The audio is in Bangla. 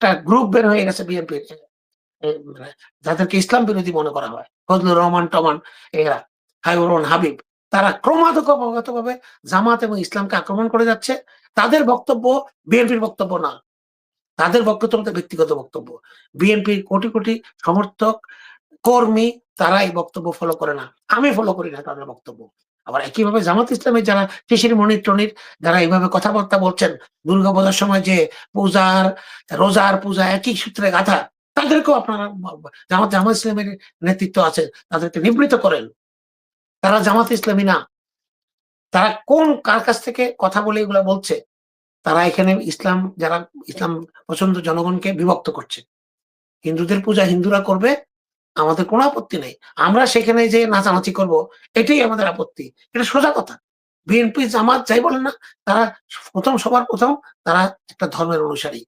একটা গ্রুপ বের হয়ে গেছে বিএনপির যাদেরকে ইসলাম বিরোধী মনে করা হয়, ফজলুর রহমান, টমান, এরা হাইবুর হাবিব, তারা ক্রমাগত ভাবে জামাত এবং ইসলামকে আক্রমণ করে যাচ্ছে। তাদের বক্তব্য বিএনপির বক্তব্য না। তাদের বক্তব্য ব্যক্তিগত বক্তব্য। বিএনপির কোটি কোটি সমর্থক, কর্মী, তারা এই বক্তব্য ফলো করে না। আমি ফলো করি না তাদের বক্তব্য। আবার একইভাবে জামাত ইসলামের যারা শিশির, মনির, টনির যারা এইভাবে কথাবার্তা বলছেন দুর্গাপূজার সময় যে পূজার, রোজার পূজা, একই সূত্রে গাথা, তাদেরকেও আপনারা জামাত জামাত ইসলামের নেতৃত্ব আছে তাদেরকে নিবৃত করেন। তারা জামাত ইসলামী না। তারা কোন, কার কাছ থেকে কথা বলে এগুলা বলছে? তারা এখানে ইসলাম, যারা ইসলাম পছন্দ জনগণকে বিভক্ত করছে। হিন্দুদের পূজা হিন্দুরা করবে আমাদের কোনো আপত্তি নেই। আমরা সেখানে যে নাচানাচি করব, এটাই আমাদের আপত্তি। এটা সোজা কথা। বিএনপি জামাত যাই বলেন না, তারা প্রথম সবার প্রথম তারা একটা ধর্মের অনুসারী।